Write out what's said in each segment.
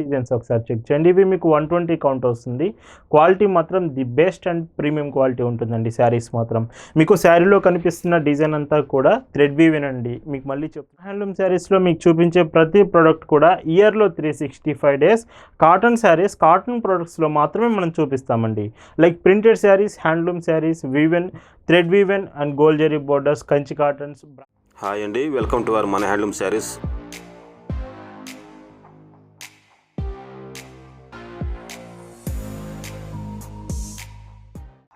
Designs ఒకసారి check చేయండి. ఇవి మీకు వన్ ట్వంటీ కౌంట్ వస్తుంది. క్వాలిటీ మాత్రం the best and premium quality ఉంటుందండి శారీస్ మాత్రం. మీకు శారీలో కనిపిస్తున్న డిజైన్ అంతా కూడా థ్రెడ్ వీవెన్ అండి మీకు మళ్ళీ చెప్తాను హ్యాండ్లూమ్ శారీస్లో మీకు చూపించే ప్రతి ప్రోడక్ట్ కూడా ఇయర్లో three sixty five days cotton saris cotton ప్రోడక్ట్స్లో మాత్రమే మనం చూపిస్తామండి. Like printed saris handloom saris woven thread woven and gold zari borders Kanchi cottons hi అండి వెల్కమ్ టు అవర్ మన హ్యాండ్లూమ్ శారీస్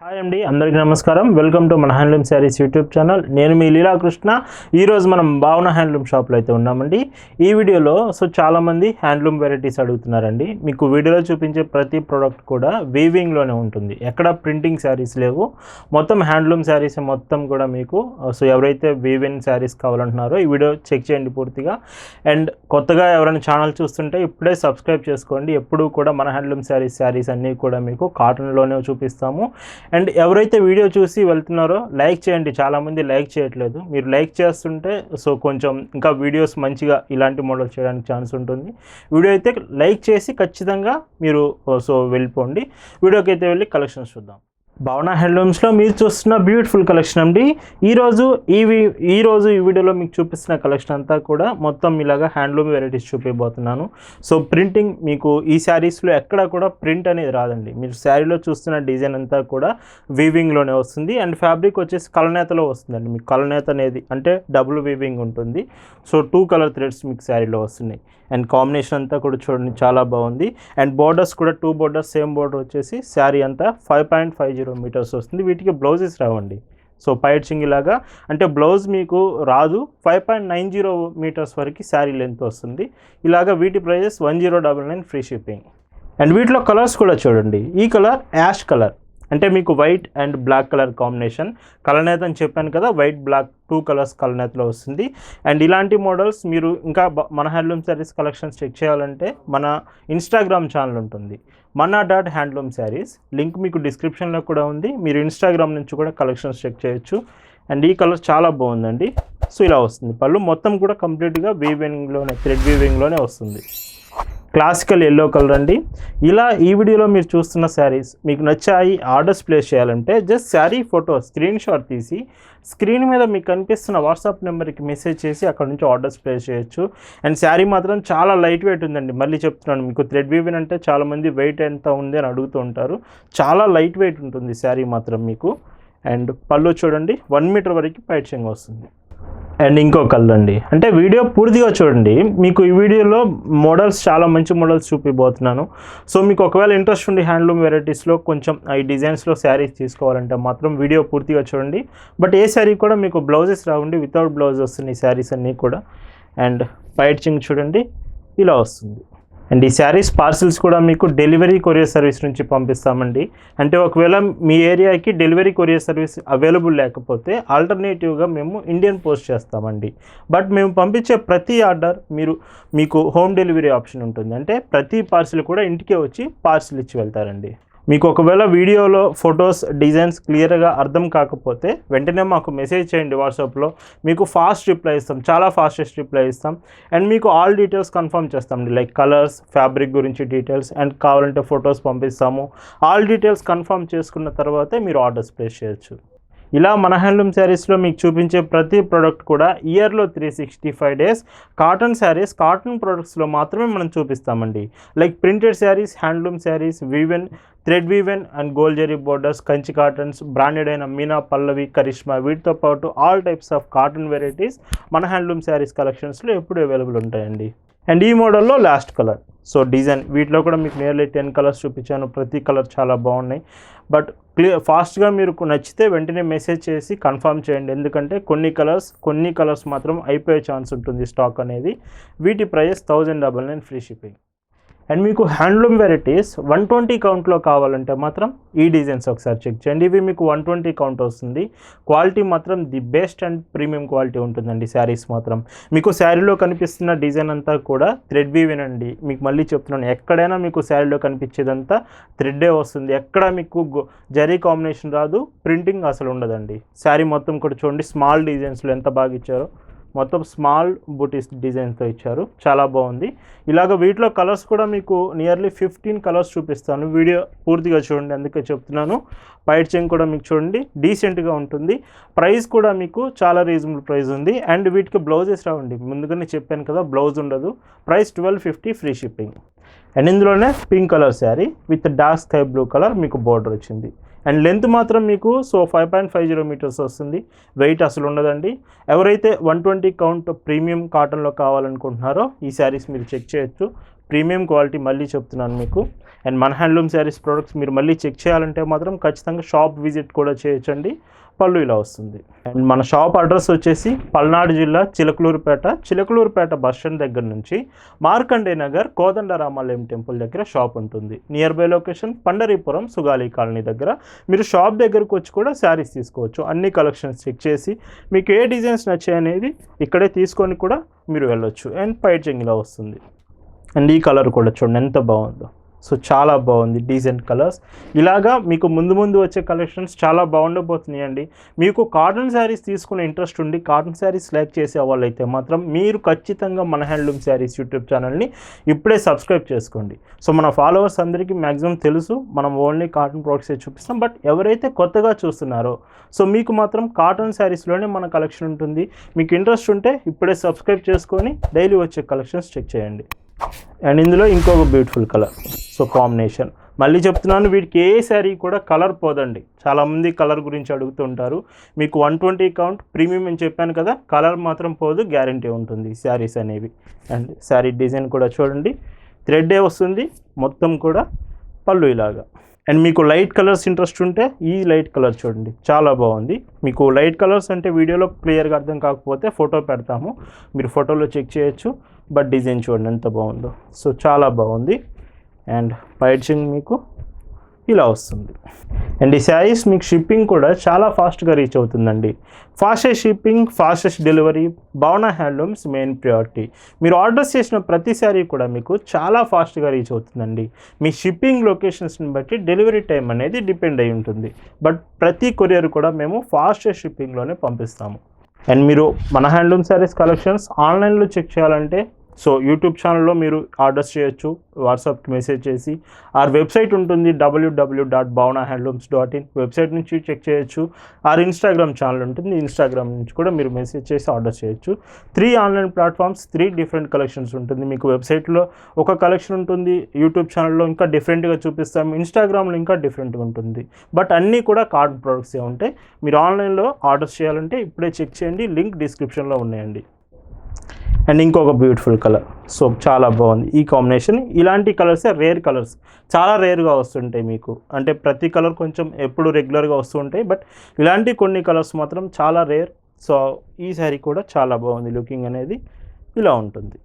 హాయ్ అండి అందరికీ నమస్కారం. వెల్కమ్ టు మన హ్యాండ్లూమ్ శారీస్ యూట్యూబ్ ఛానల్ నేను మీ లీలాకృష్ణ. ఈరోజు మనం భావన హ్యాండ్లూమ్ షాప్లో అయితే ఉన్నామండి. ఈ వీడియోలో సో చాలామంది హ్యాండ్లూమ్ వెరైటీస్ అడుగుతున్నారండి. మీకు వీడియోలో చూపించే ప్రతి ప్రోడక్ట్ కూడా వీవింగ్లోనే ఉంటుంది. ఎక్కడ ప్రింటింగ్ శారీస్ లేవు. మొత్తం హ్యాండ్లూమ్ శారీస్ మొత్తం కూడా మీకు సో ఎవరైతే వీవింగ్ శారీస్ కావాలంటున్నారో ఈ వీడియో చెక్ చేయండి పూర్తిగా. అండ్ కొత్తగా ఎవరైనా ఛానల్ చూస్తుంటే ఇప్పుడే సబ్స్క్రైబ్ చేసుకోండి. ఎప్పుడూ కూడా మన హ్యాండ్లూమ్ శారీస్ శారీస్ అన్నీ కూడా మీకు కాటన్లోనే చూపిస్తాము. అండ్ ఎవరైతే వీడియో చూసి వెళ్తున్నారో లైక్ చేయండి. చాలామంది లైక్ చేయట్లేదు. మీరు లైక్ చేస్తుంటే సో కొంచెం ఇంకా వీడియోస్ మంచిగా ఇలాంటి మోడల్ చేయడానికి ఛాన్స్ ఉంటుంది. వీడియో అయితే లైక్ చేసి ఖచ్చితంగా మీరు సో వెళ్ళిపోండి. వీడియోకి అయితే వెళ్ళి కలెక్షన్స్ చూద్దాం. భావన హ్యాండ్లూమ్స్లో మీరు చూస్తున్న బ్యూటిఫుల్ కలెక్షన్ అండి. ఈరోజు ఈ ఈరోజు ఈ వీడియోలో మీకు చూపిస్తున్న కలెక్షన్ అంతా కూడా మొత్తం ఇలాగా హ్యాండ్లూమ్ వెరైటీస్ చూపిపోతున్నాను సో ప్రింటింగ్ మీకు ఈ శారీస్లో ఎక్కడ కూడా ప్రింట్ అనేది రాదండి. మీరు శారీలో చూస్తున్న డిజైన్ అంతా కూడా వీవింగ్లోనే వస్తుంది. అండ్ ఫ్యాబ్రిక్ వచ్చేసి కలనేతలో వస్తుందండి. మీకు కలనేత అనేది అంటే డబుల్ వీవింగ్ ఉంటుంది. సో టూ కలర్ థ్రెడ్స్ మీకు శారీలో వస్తున్నాయి. అండ్ కాంబినేషన్ అంతా కూడా చూడండి చాలా బాగుంది. అండ్ బోర్డర్స్ కూడా టూ బోర్డర్స్ సేమ్ బోర్డర్ వచ్చేసి శారీ అంతా five point five zero metres వస్తుంది. వీటికి బ్లౌజెస్ రావండి. సో పైడ్చింగ్ ఇలాగా అంటే బ్లౌజ్ మీకు రాదు five point nine zero metres వరకు శారీ లెంత్ వస్తుంది. ఇలాగా వీటి prices one zero double nine free shipping and వీటిలో కలర్స్ కూడా చూడండి. ఈ కలర్ యాష్ కలర్ అంటే మీకు white and black colour combination. కలనేత అని చెప్పాను కదా వైట్ బ్లాక్ టూ కలర్స్ కలనేతలో వస్తుంది. అండ్ ఇలాంటి మోడల్స్ మీరు ఇంకా మన హ్యాండ్లూమ్ శారీస్ కలెక్షన్స్ చెక్ చేయాలంటే మన ఇన్స్టాగ్రామ్ ఛానల్ ఉంటుంది. Manna dot handloom saris. Link మీకు డిస్క్రిప్షన్లో కూడా ఉంది. మీరు ఇన్స్టాగ్రామ్ నుంచి కూడా కలెక్షన్స్ చెక్ చేయొచ్చు. అండ్ ఈ కలర్ చాలా బాగుందండి. సో ఇలా వస్తుంది. పళ్ళు మొత్తం కూడా కంప్లీట్గా వీవింగ్లోనే థ్రెడ్ వీవింగ్లోనే వస్తుంది. క్లాసికల్ ఎల్లో కలర్ అండి. ఇలా ఈ వీడియోలో మీరు చూస్తున్న శారీస్ మీకు నచ్చాయి ఆర్డర్స్ ప్లేస్ చేయాలంటే just sari photo screenshot తీసి స్క్రీన్ మీద మీకు కనిపిస్తున్న వాట్సాప్ నెంబర్కి మెసేజ్ చేసి అక్కడ నుంచి ఆర్డర్స్ ప్లేస్ చేయొచ్చు. అండ్ శారీ మాత్రం చాలా లైట్ వెయిట్ ఉందండి. మళ్ళీ చెప్తున్నాను మీకు థ్రెడ్ వీవిన్ అంటే చాలామంది వెయిట్ ఎంత ఉంది అని అడుగుతూ ఉంటారు. చాలా లైట్ వెయిట్ ఉంటుంది శారీ మాత్రం మీకు. అండ్ పళ్ళు చూడండి వన్ మీటర్ వరకు పైచింగ్ వస్తుంది. అండ్ ఇంకో కలర్ అండి. అంటే వీడియో పూర్తిగా చూడండి. మీకు ఈ వీడియోలో మోడల్స్ చాలా మంచి మోడల్స్ చూపిపోతున్నాను సో మీకు ఒకవేళ ఇంట్రెస్ట్ ఉండి హ్యాండ్లూమ్ వెరైటీస్లో కొంచెం ఈ డిజైన్స్లో శారీస్ తీసుకోవాలంటే మాత్రం వీడియో పూర్తిగా చూడండి. బట్ ఏ శారీ కూడా మీకు బ్లౌజెస్ రావండి. వితౌట్ బ్లౌజ్ వస్తున్నాయి శారీస్ అన్నీ కూడా. అండ్ పైచింగ్ చూడండి. ఇలా వస్తుంది. అండ్ ఈ శారీస్ పార్సిల్స్ కూడా మీకు డెలివరీ కొరియర్ సర్వీస్ నుంచి పంపిస్తామండి. అంటే ఒకవేళ మీ ఏరియాకి డెలివరీ కొరియర్ సర్వీస్ అవైలబుల్ లేకపోతే ఆల్టర్నేటివ్గా మేము ఇండియన్ పోస్ట్ చేస్తామండి. బట్ మేము పంపించే ప్రతి ఆర్డర్ మీరు మీకు హోమ్ డెలివరీ ఆప్షన్ ఉంటుంది. అంటే ప్రతి పార్సిల్ కూడా ఇంటికే వచ్చి పార్సిల్ ఇచ్చి వెళ్తారండి. మీకు ఒకవేళ వీడియోలో ఫొటోస్ డిజైన్స్ క్లియర్గా అర్థం కాకపోతే వెంటనే మాకు మెసేజ్ చేయండి వాట్సాప్లో. మీకు ఫాస్ట్ రిప్లై ఇస్తాం చాలా ఫాస్టెస్ట్ రిప్లై ఇస్తాం. అండ్ మీకు ఆల్ డీటెయిల్స్ కన్ఫర్మ్ చేస్తాం లైక్ కలర్స్ ఫ్యాబ్రిక్ గురించి డీటెయిల్స్ అండ్ కావాలంటే ఫొటోస్ పంపిస్తాము. ఆల్ డీటెయిల్స్ కన్ఫర్మ్ చేసుకున్న తర్వాతే మీరు ఆర్డర్స్ ప్లేస్ చేయొచ్చు. ఇలా మన హ్యాండ్లూమ్ శారీస్లో మీకు చూపించే ప్రతి ప్రోడక్ట్ కూడా ఇయర్లో three sixty five days cotton saris cotton ప్రోడక్ట్స్లో మాత్రమే మనం చూపిస్తామండి. Like printed saris handloom saris woven thread woven and gold zari borders Kanchi cottons branded అయిన మీనా పల్లవి కరిష్మా వీటితో పాటు all types of cotton varieties మన హ్యాండ్లూమ్ శారీస్ కలెక్షన్స్లో ఎప్పుడు అవైలబుల్ ఉంటాయండి. అండ్ ఈ మోడల్లో లాస్ట్ కలర్ సో డిజైన్ వీటిలో కూడా మీకు నియర్లీ టెన్ కలర్స్ చూపించాను. ప్రతి కలర్ చాలా బాగున్నాయి. బట్ క్లియర్ ఫాస్ట్గా మీరు నచ్చితే వెంటనే మెసేజ్ చేసి కన్ఫర్మ్ చేయండి. ఎందుకంటే కొన్ని కలర్స్ కొన్ని కలర్స్ మాత్రం అయిపోయే ఛాన్స్ ఉంటుంది స్టాక్ అనేది. వీటి price thousand double nine free shipping and మీకు హ్యాండ్లూమ్ వెరైటీస్ వన్ ట్వంటీ కౌంట్లో కావాలంటే మాత్రం ఈ డిజైన్స్ ఒకసారి చెక్ చేయండి. ఇవి మీకు వన్ ట్వంటీ కౌంట్ వస్తుంది. క్వాలిటీ మాత్రం the best and premium quality ఉంటుందండి శారీస్ మాత్రం. మీకు శారీలో కనిపిస్తున్న డిజైన్ అంతా కూడా థ్రెడ్ వినండి మీకు మళ్ళీ చెప్తున్నాను ఎక్కడైనా మీకు శారీలో కనిపించేదంతా థ్రెడ్డే వస్తుంది. ఎక్కడ మీకు జరీ కాంబినేషన్ రాదు ప్రింటింగ్ అసలు ఉండదండి. శారీ మొత్తం కూడా చూడండి స్మాల్ డిజైన్స్లో ఎంత బాగా ఇచ్చారో. మొత్తం స్మాల్ బుటీస్ డిజైన్తో ఇచ్చారు. చాలా బాగుంది. ఇలాగ వీటిలో కలర్స్ కూడా మీకు నియర్లీ ఫిఫ్టీన్ కలర్స్ చూపిస్తాను. వీడియో పూర్తిగా చూడండి అందుకే చెప్తున్నాను. పైట్ చెంగ్ కూడా మీకు చూడండి డీసెంట్గా ఉంటుంది. ప్రైస్ కూడా మీకు చాలా రీజనబుల్ ప్రైస్ ఉంది. అండ్ వీటికి బ్లౌజెస్ రావండి. ముందుగానే చెప్పాను కదా బ్లౌజ్ ఉండదు. Price twelve fifty free shipping. And ఇందులోనే pink colour sari with dark sky blue colour మీకు బార్డర్ వచ్చింది. అండ్ లెంత్ మాత్రం మీకు so five point five zero metres వస్తుంది. వెయిట్ అసలు ఉండదండి. ఎవరైతే వన్ ట్వంటీ కౌంట్ ప్రీమియం కాటన్లో కావాలనుకుంటున్నారో ఈ శారీస్ మీరు చెక్ చేయొచ్చు. ప్రీమియం క్వాలిటీ మళ్ళీ చెప్తున్నాను మీకు. అండ్ మన హ్యాండ్లూమ్ శారీస్ ప్రోడక్ట్స్ మీరు మళ్ళీ చెక్ చేయాలంటే మాత్రం ఖచ్చితంగా షాప్ విజిట్ కూడా చేయొచ్చండి. పళ్ళు ఇలా వస్తుంది. అండ్ మన షాప్ అడ్రస్ వచ్చేసి పల్నాడు జిల్లా చిలకలూరుపేట చిలకలూరుపేట బస్ స్టాండ్ దగ్గర నుంచి మార్కండే నగర్ కోదండరామాలయం టెంపుల్ దగ్గర షాప్ ఉంటుంది. Nearby location Pandaripuram Sugali colony దగ్గర. మీరు షాప్ దగ్గరకు వచ్చి కూడా శారీస్ తీసుకోవచ్చు. అన్ని కలెక్షన్స్ చెక్ చేసి మీకు ఏ డిజైన్స్ నచ్చాయి అనేది ఇక్కడే తీసుకొని కూడా మీరు వెళ్ళొచ్చు. అండ్ పైట్ ఇలా వస్తుంది. అండ్ ఈ కలర్ కూడా చూడండి ఎంత బాగుందో. సో చాలా బాగుంది డీసెంట్ కలర్స్ ఇలాగా మీకు ముందు ముందు వచ్చే కలెక్షన్స్ చాలా బాగుండబోతున్నాయండి. మీకు కాటన్ శారీస్ తీసుకునే ఇంట్రెస్ట్ ఉండి కాటన్ శారీస్ సెలెక్ట్ చేసే వాళ్ళైతే మాత్రం మీరు ఖచ్చితంగా మన హ్యాండ్లూమ్ శారీస్ యూట్యూబ్ ఛానల్ని ఇప్పుడే సబ్స్క్రైబ్ చేసుకోండి. సో మన ఫాలోవర్స్ అందరికీ మ్యాక్సిమం తెలుసు మనం ఓన్లీ కాటన్ ప్రోడక్ట్సే చూపిస్తాం బట్ ఎవరైతే కొత్తగా చూస్తున్నారో సో మీకు మాత్రం కాటన్ శారీస్లోనే మన కలెక్షన్ ఉంటుంది. మీకు ఇంట్రెస్ట్ ఉంటే ఇప్పుడే సబ్స్క్రైబ్ చేసుకొని డైలీ వచ్చే కలెక్షన్స్ చెక్ చేయండి. అండ్ ఇందులో ఇంకొక బ్యూటిఫుల్ కలర్ సో కాంబినేషన్ మళ్ళీ చెప్తున్నాను వీటికి ఏ శారీ కూడా కలర్ పోదండి. చాలామంది కలర్ గురించి అడుగుతుంటారు మీకు వన్ ట్వంటీ కౌంట్ ప్రీమియం అని చెప్పాను కదా కలర్ మాత్రం పోదు గ్యారంటీ ఉంటుంది శారీస్ అనేవి. అండ్ శారీ డిజైన్ కూడా చూడండి. థ్రెడ్డే వస్తుంది మొత్తం కూడా పళ్ళు ఇలాగా. అండ్ మీకు లైట్ కలర్స్ ఇంట్రెస్ట్ ఉంటే ఈ లైట్ కలర్ చూడండి. చాలా బాగుంది. మీకు లైట్ కలర్స్ అంటే వీడియోలో క్లియర్గా అర్థం కాకపోతే ఫోటో పెడతాము. మీరు ఫోటోలో చెక్ చేయొచ్చు. బట్ డిజైన్ చూడండి ఎంత బాగుందో. సో చాలా బాగుంది. అండ్ పైచింగ్ మీకు ఇలా వస్తుంది. అండ్ ఈ శారీస్ మీకు షిప్పింగ్ కూడా చాలా ఫాస్ట్గా రీచ్ అవుతుందండి. Fastest shipping fastest delivery Bhavana handlooms main priority. మీరు ఆర్డర్స్ చేసిన ప్రతి శారీ కూడా మీకు చాలా ఫాస్ట్గా రీచ్ అవుతుందండి. మీ షిప్పింగ్ లొకేషన్స్ని బట్టి డెలివరీ టైం అనేది డిపెండ్ అయి ఉంటుంది. బట్ ప్రతి కొరియర్ కూడా మేము ఫాస్టెస్ట్ షిప్పింగ్లోనే పంపిస్తాము. అండ్ మీరు మన హ్యాండ్లూమ్ శారీస్ కలెక్షన్స్ ఆన్లైన్లో చెక్ చేయాలంటే సో యూట్యూబ్ ఛానల్లో మీరు ఆర్డర్స్ చేయొచ్చు వాట్సాప్కి మెసేజ్ చేసి. ఆర్ వెబ్సైట్ ఉంటుంది WWW dot Bhavana handlooms dot in website నుంచి చెక్ చేయొచ్చు. ఆర్ ఇన్స్టాగ్రామ్ ఛానల్ ఉంటుంది ఇన్స్టాగ్రామ్ నుంచి కూడా మీరు మెసేజ్ చేసి ఆర్డర్ చేయొచ్చు. Three online platforms three different collections ఉంటుంది మీకు వెబ్సైట్లో. ఒక కలెక్షన్ ఉంటుంది యూట్యూబ్ ఛానల్లో ఇంకా డిఫరెంట్గా చూపిస్తాం. ఇన్స్టాగ్రామ్లో ఇంకా డిఫరెంట్గా ఉంటుంది. బట్ అన్నీ కూడా కార్డ్ ప్రొడక్ట్సే ఉంటాయి మీరు ఆన్లైన్లో ఆర్డర్స్ చేయాలంటే ఇప్పుడే చెక్ చేయండి లింక్ డిస్క్రిప్షన్లో ఉన్నాయండి. అండ్ ఇంకొక బ్యూటిఫుల్ కలర్. సో చాలా బాగుంది. ఈ కాంబినేషన్. ఇలాంటి కలర్సే రేర్ కలర్స్. చాలా రేర్గా వస్తుంటాయి మీకు. అంటే ప్రతి కలర్ కొంచెం ఎప్పుడు రెగ్యులర్గా వస్తూ ఉంటాయి బట్ ఇలాంటి కొన్ని కలర్స్ మాత్రం చాలా రేర్. సో ఈ శారీ కూడా చాలా బాగుంది. లుకింగ్ అనేది ఇలా ఉంటుంది.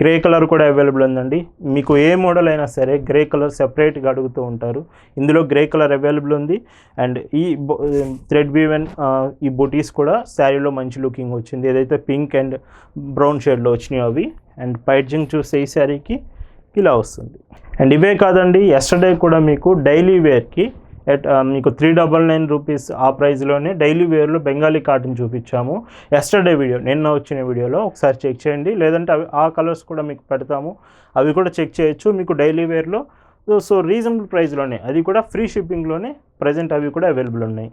గ్రే కలర్ కూడా అవైలబుల్ ఉందండి. మీకు ఏ మోడల్ అయినా సరే గ్రే కలర్ సెపరేట్గా అడుగుతూ ఉంటారు. ఇందులో గ్రే కలర్ అవైలబుల్ ఉంది. అండ్ ఈ థ్రెడ్ వీవెన్ ఈ బొటీస్ కూడా శారీలో మంచి లుకింగ్ వచ్చింది. ఏదైతే పింక్ అండ్ బ్రౌన్ షేడ్లో వచ్చినాయో అవి. అండ్ పైడ్జింగ్ చూస్తే ఈ శారీకి ఇలా వస్తుంది. అండ్ ఇవే కాదండి ఎస్టర్డే కూడా మీకు డైలీ వేర్కి ఎట్ um, మీకు త్రీ డబల్ నైన్ రూపీస్ ఆ ప్రైస్లోనే డైలీ వేర్లో బెంగాలీ కాటన్ చూపించాము. ఎస్టర్డే వీడియో నిన్న వచ్చిన వీడియోలో ఒకసారి చెక్ చేయండి. లేదంటే అవి ఆ కలర్స్ కూడా మీకు పెడతాము. అవి కూడా చెక్ చేయొచ్చు మీకు డైలీ వేర్లో సో సో రీజనబుల్ ప్రైస్లోనే అది కూడా ఫ్రీ షిప్పింగ్లోనే ప్రజెంట్ అవి కూడా అవైలబుల్ ఉన్నాయి.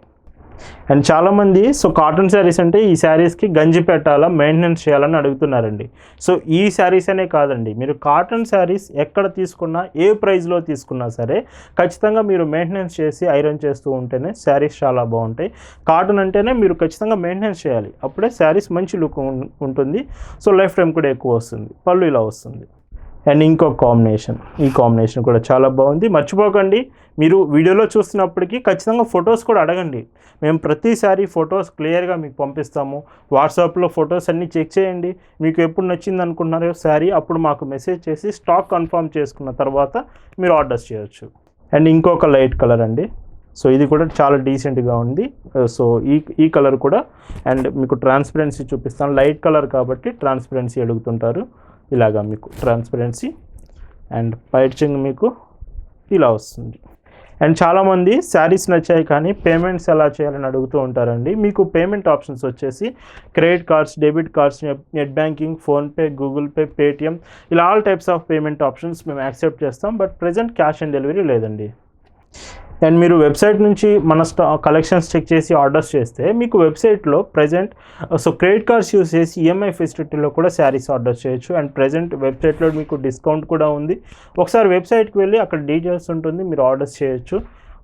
అండ్ చాలామంది సో కాటన్ శారీస్ అంటే ఈ శారీస్కి గంజి పెట్టాలా మెయింటెనెన్స్ చేయాలని అడుగుతున్నారండి. సో ఈ శారీస్ అనే కాదండి. మీరు కాటన్ శారీస్ ఎక్కడ తీసుకున్నా ఏ ప్రైస్లో తీసుకున్నా సరే ఖచ్చితంగా మీరు మెయింటెనెన్స్ చేసి ఐరన్ చేస్తూ ఉంటేనే శారీస్ చాలా బాగుంటాయి. కాటన్ అంటేనే మీరు ఖచ్చితంగా మెయింటెనెన్స్ చేయాలి. అప్పుడే శారీస్ మంచి లుక్ ఉంటుంది. సో లైఫ్ టైం కూడా ఎక్కువ వస్తుంది. పళ్ళు ఇలా వస్తుంది. అండ్ ఇంకొక కాంబినేషన్. ఈ కాంబినేషన్ కూడా చాలా బాగుంది. మర్చిపోకండి మీరు వీడియోలో చూస్తున్నప్పటికీ ఖచ్చితంగా ఫొటోస్ కూడా అడగండి. మేము ప్రతిసారి ఫొటోస్ క్లియర్గా మీకు పంపిస్తాము. వాట్సాప్లో ఫొటోస్ అన్నీ చెక్ చేయండి. మీకు ఎప్పుడు నచ్చింది అనుకున్నారో శారీ అప్పుడు మాకు మెసేజ్ చేసి స్టాక్ కన్ఫర్మ్ చేసుకున్న తర్వాత మీరు ఆర్డర్స్ చేయొచ్చు. అండ్ ఇంకొక లైట్ కలర్ అండి. సో ఇది కూడా చాలా డీసెంట్గా ఉంది. సో ఈ ఈ కలర్ కూడా అండ్ మీకు ట్రాన్స్పరెన్సీ చూపిస్తాను. లైట్ కలర్ కాబట్టి ట్రాన్స్పరెన్సీ అడుగుతుంటారు. ఇలాగా మీకు ట్రాన్స్పరెన్సీ అండ్ పైచింగ్ మీకు ఇలా వస్తుంది. అండ్ చాలామంది శారీస్ నచ్చాయి కానీ పేమెంట్స్ ఎలా చేయాలని అడుగుతూ ఉంటారండి. మీకు పేమెంట్ ఆప్షన్స్ వచ్చేసి credit cards debit cards net banking PhonePe Google Pay Paytm ఇలా all types of payment options మేము యాక్సెప్ట్ చేస్తాం. But present cash on delivery లేదండి. అండ్ మీరు వెబ్సైట్ నుంచి మన స్టా కలెక్షన్స్ చెక్ చేసి ఆర్డర్స్ చేస్తే మీకు వెబ్సైట్లో present so credit cards use చేసి ఈఎంఐ ఫెసిలిటీలో కూడా శారీస్ ఆర్డర్ చేయొచ్చు. అండ్ ప్రజెంట్ వెబ్సైట్లో మీకు డిస్కౌంట్ కూడా ఉంది. ఒకసారి వెబ్సైట్కి వెళ్ళి అక్కడ డీటెయిల్స్ ఉంటుంది మీరు ఆర్డర్స్ చేయొచ్చు.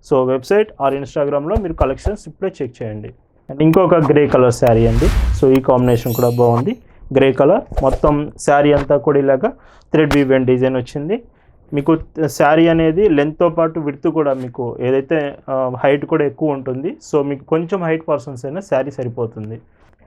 సో వెబ్సైట్ ఆర్ ఇన్స్టాగ్రామ్లో మీరు కలెక్షన్స్ ఇప్పుడే చెక్ చేయండి. అండ్ ఇంకొక గ్రే కలర్ శారీ అండి. సో ఈ కాంబినేషన్ కూడా బాగుంది. గ్రే కలర్ మొత్తం శారీ అంతా కూడా ఇలాగా థ్రెడ్ వీవెన్ డిజైన్ వచ్చింది. మీకు శారీ అనేది లెంత్తో పాటు విడ్త్ కూడా మీకు ఏదైతే హైట్ కూడా ఎక్కువ ఉంటుంది. సో మీకు కొంచెం హైట్ పర్సన్స్ అయినా శారీ సరిపోతుంది.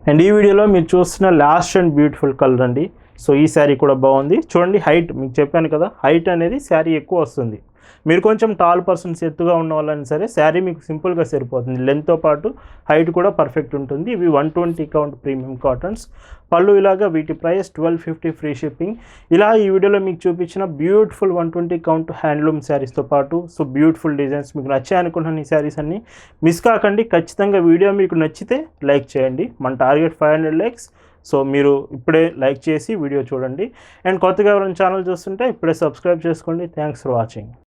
అండ్ ఈ వీడియోలో మీరు చూస్తున్న లాస్ట్ అండ్ బ్యూటిఫుల్ కలర్ అండి. సో ఈ శారీ కూడా బాగుంది. చూడండి హైట్ మీకు చెప్పాను కదా హైట్ అనేది శారీ ఎక్కువ వస్తుంది. మీరు కొంచెం టాల్ పర్సన్స్ ఎత్తుగా ఉన్న వాళ్ళని సరే శారీ మీకు సింపుల్గా సరిపోతుంది. లెంత్తో పాటు హైట్ కూడా పర్ఫెక్ట్ ఉంటుంది. ఇవి one twenty count premium cottons పళ్ళు ఇలాగా వీటి price twelve fifty free shipping ఇలా ఈ వీడియోలో మీకు చూపించిన beautiful one twenty count handloom శారీస్తో పాటు సో బ్యూటిఫుల్ డిజైన్స్ మీకు నచ్చాయి అనుకుంటున్నాను ఈ శారీస్ అన్ని. మిస్ కాకండి ఖచ్చితంగా వీడియో మీకు నచ్చితే లైక్ చేయండి. మన target five hundred likes so మీరు ఇప్పుడే లైక్ చేసి వీడియో చూడండి. అండ్ కొత్తగా ఎవరైనా ఛానల్ చూస్తుంటే ఇప్పుడే సబ్స్క్రైబ్ చేసుకోండి. Thanks for watching.